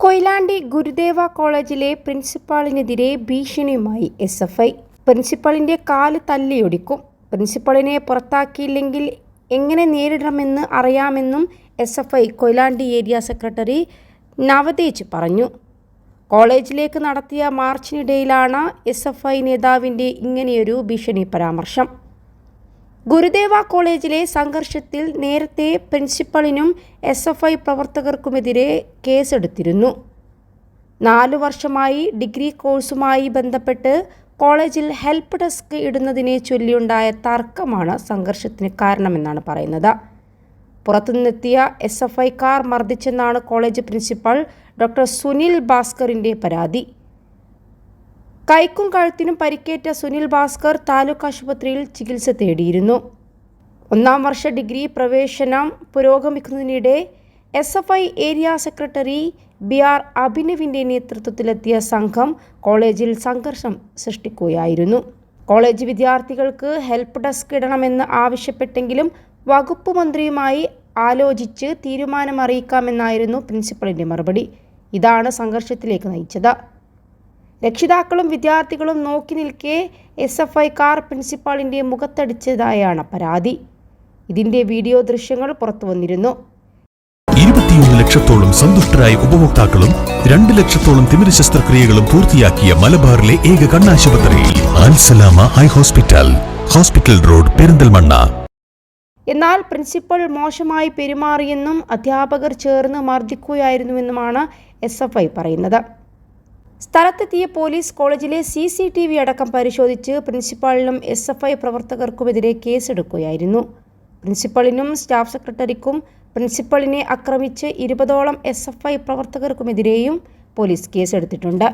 കൊയിലാണ്ടി ഗുരുദേവ കോളേജിലെ പ്രിൻസിപ്പാളിനെതിരെ ഭീഷണിയുമായി എസ് എഫ് ഐ. പ്രിൻസിപ്പളിന്റെ കാൽ തല്ലിയൊടിക്കും. പ്രിൻസിപ്പളിനെ പുറത്താക്കിയില്ലെങ്കിൽ എങ്ങനെ നേരിടണമെന്ന് അറിയാമെന്നും S F I Koyilandy area secretary Navathej പറഞ്ഞു. കോളേജിലേക്ക് നടത്തിയ മാർച്ചിനിടയിലാണ് എസ് എഫ് ഐ നേതാവിന്റെ ഇങ്ങനെയൊരു ഭീഷണി പരാമർശം. ഗുരുദേവ കോളേജിലെ സംഘർഷത്തിൽ നേരത്തെ പ്രിൻസിപ്പളിനും എസ് എഫ് ഐ പ്രവർത്തകർക്കുമെതിരെ കേസെടുത്തിരുന്നു. നാലു വർഷമായി ഡിഗ്രി കോഴ്സുമായി ബന്ധപ്പെട്ട് കോളേജിൽ ഹെൽപ്പ് ഡെസ്ക് ഇടുന്നതിനെ ചൊല്ലിയുണ്ടായ തർക്കമാണ് സംഘർഷത്തിന് കാരണമെന്നാണ് പറയുന്നത്. പുറത്തുനിന്നെത്തിയ എസ് എഫ് ഐക്കാർ മർദ്ദിച്ചെന്നാണ് കോളേജ് പ്രിൻസിപ്പൽ ഡോക്ടർ സുനിൽ ഭാസ്കറിന്റെ പരാതി. കൈക്കും കഴുത്തിനും പരിക്കേറ്റ സുനിൽ ഭാസ്കർ താലൂക്ക് ആശുപത്രിയിൽ ചികിത്സ തേടിയിരുന്നു. ഒന്നാം വർഷ ഡിഗ്രി പ്രവേശനം പുരോഗമിക്കുന്നതിനിടെ S F I area secretary B R അഭിനവിന്റെ നേതൃത്വത്തിലെത്തിയ സംഘം കോളേജിൽ സംഘർഷം സൃഷ്ടിക്കുകയായിരുന്നു. കോളേജ് വിദ്യാർത്ഥികൾക്ക് ഹെൽപ്പ് ഡെസ്ക് ഇടണമെന്ന് ആവശ്യപ്പെട്ടെങ്കിലും വകുപ്പ് മന്ത്രിയുമായി ആലോചിച്ച് തീരുമാനമറിയിക്കാമെന്നായിരുന്നു പ്രിൻസിപ്പളിന്റെ മറുപടി. ഇതാണ് സംഘർഷത്തിലേക്ക് നയിച്ചത്. രക്ഷിതാക്കളും വിദ്യാർത്ഥികളും നോക്കി നിൽക്കെ എസ് എഫ് ഐ കാർ പ്രിൻസിപ്പാളിന്റെ മുഖത്തടിച്ചതായാണ് പരാതി. ഇതിന്റെ വീഡിയോ ദൃശ്യങ്ങൾ പുറത്തു വന്നിരുന്നു. ഇരുപത്തിയൊന്ന് ലക്ഷത്തോളം സന്തുഷ്ടരായ ഉപഭോക്താക്കളും രണ്ട് ലക്ഷത്തോളം തിമിര ശസ്ത്രക്രിയകളും പൂർത്തിയാക്കിയ മലബാറിലെ ഏക കണ്ണാശുപത്രി Alsalama high hospital hospital road Perinthalmanna. എന്നാൽ പ്രിൻസിപ്പൽ മോശമായി പെരുമാറിയെന്നും അധ്യാപകർ ചേർന്ന് മർദ്ദിക്കുകയായിരുന്നുവെന്നുമാണ് എസ് എഫ് ഐ പറയുന്നത്. സ്ഥലത്തെത്തിയ പോലീസ് കോളേജിലെ സി സി ടി വി അടക്കം പരിശോധിച്ച് പ്രിൻസിപ്പാളിനും എസ് എഫ് ഐ പ്രവർത്തകർക്കുമെതിരെ കേസെടുക്കുകയായിരുന്നു. പ്രിൻസിപ്പളിനും സ്റ്റാഫ് സെക്രട്ടറിക്കും പ്രിൻസിപ്പളിനെ ആക്രമിച്ച് ഇരുപതോളം എസ് എഫ് ഐ പ്രവർത്തകർക്കുമെതിരെയും പോലീസ് കേസെടുത്തിട്ടുണ്ട്.